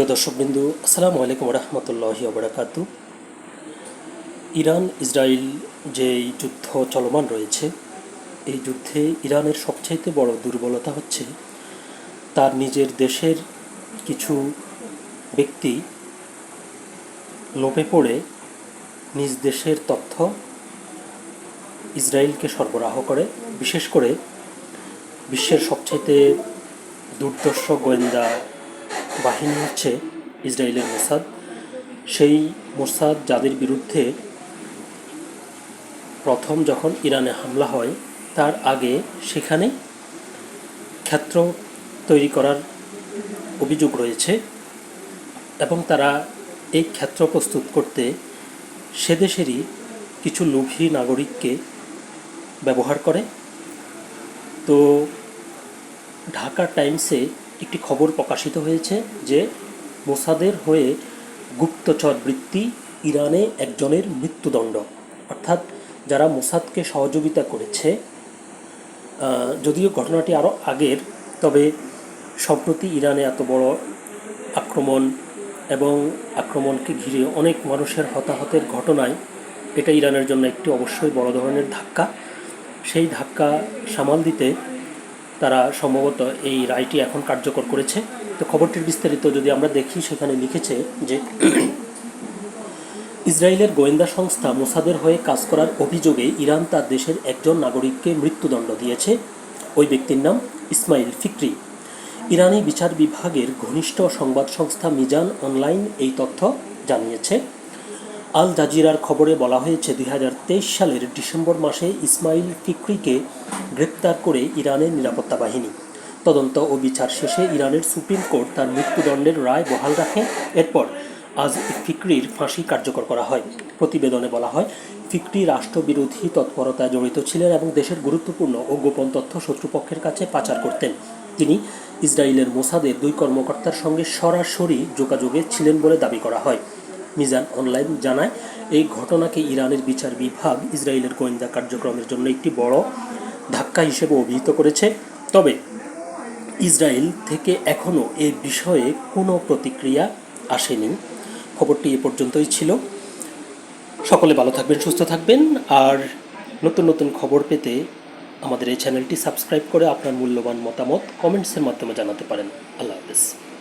প্রিয় দর্শকবিন্দু, আসসালামু আলাইকুম রহমতুল্লাহি ওবরাকাত ইরান ইসরায়েল যে যুদ্ধ চলমান রয়েছে, এই যুদ্ধে ইরানের সবচাইতে বড় দুর্বলতা হচ্ছে তার নিজের দেশের কিছু ব্যক্তি লোভে পড়ে নিজ দেশের তথ্য ইসরায়েলকে সরবরাহ করে। বিশেষ করে বিশ্বের সবচাইতে দুর্দর্শ গোয়েন্দা বাহিনী হচ্ছে ইসরায়েলের মোসাদ। সেই মোসাদ যাদের বিরুদ্ধে প্রথম যখন ইরানে হামলা হয়, তার আগে সেখানে ক্ষেত্র তৈরি করার অভিযোগ রয়েছে এবং তারা এই ক্ষেত্র প্রস্তুত করতে সে দেশেরই কিছু লোভী নাগরিককে ব্যবহার করে। তো ঢাকা টাইমসে একটি খবর প্রকাশিত হয়েছে যে মোসাদের হয়ে গুপ্তচর বৃত্তি ইরানে একজনের মৃত্যুদণ্ড। অর্থাৎ যারা মোসাদকে সহযোগিতা করেছে যদিও ঘটনাটি আরও আগের, তবে সম্প্রতি ইরানে এত বড় আক্রমণ এবং আক্রমণকে ঘিরে অনেক মানুষের হতাহতের ঘটনায় এটা ইরানের জন্য একটি অবশ্যই বড় ধরনের ধাক্কা। সেই ধাক্কা সামাল দিতে তারা সম্ভবত এই রায়টি এখন কার্যকর করেছে। তো খবরটির বিস্তারিত যদি আমরা দেখি, সেখানে লিখেছে যে ইসরায়েলের গোয়েন্দা সংস্থা মোসাদের হয়ে কাজ করার অভিযোগে ইরান তার দেশের একজন নাগরিককে মৃত্যুদণ্ড দিয়েছে। ওই ব্যক্তির নাম ইসমাইল ফিক্রি। ইরানি বিচার বিভাগের ঘনিষ্ঠ সংবাদ সংস্থা মিজান অনলাইন এই তথ্য জানিয়েছে। আল জাজিরার খবরে বলা হয়েছে, দুই হাজার তেইশ সালের ডিসেম্বর মাসে ইসমাইল ফিক্রিকে গ্রেপ্তার করে ইরানের নিরাপত্তা বাহিনী। তদন্ত ও বিচার শেষে ইরানের সুপ্রিম কোর্ট তার মৃত্যুদণ্ডের রায় বহাল রাখে। এরপর আজ ফিক্রির ফাঁসি কার্যকর করা হয়। প্রতিবেদনে বলা হয়, ফিক্রি রাষ্ট্রবিরোধী তৎপরতায় জড়িত ছিলেন এবং দেশের গুরুত্বপূর্ণ ও গোপন তথ্য শত্রুপক্ষের কাছে পাচার করতেন। তিনি ইসরায়েলের মোসাদের দুই কর্মকর্তার সঙ্গে সরাসরি যোগাযোগে ছিলেন বলে দাবি করা হয়। মিজান অনলাইন জানায়, এই ঘটনাকে ইরানের বিচার বিভাগ ইসরায়েলের গোয়েন্দা কার্যক্রমের জন্য একটি বড় ধাক্কা হিসেবে অভিহিত করেছে। তবে ইসরায়েল থেকে এখনও এ বিষয়ে কোনো প্রতিক্রিয়া আসেনি। খবরটি এ পর্যন্তই ছিল। সকলে ভালো থাকবেন, সুস্থ থাকবেন। আর নতুন নতুন খবর পেতে আমাদের এই চ্যানেলটি সাবস্ক্রাইব করে আপনার মূল্যবান মতামত কমেন্টসের মাধ্যমে জানাতে পারেন। আল্লাহ হাফেজ।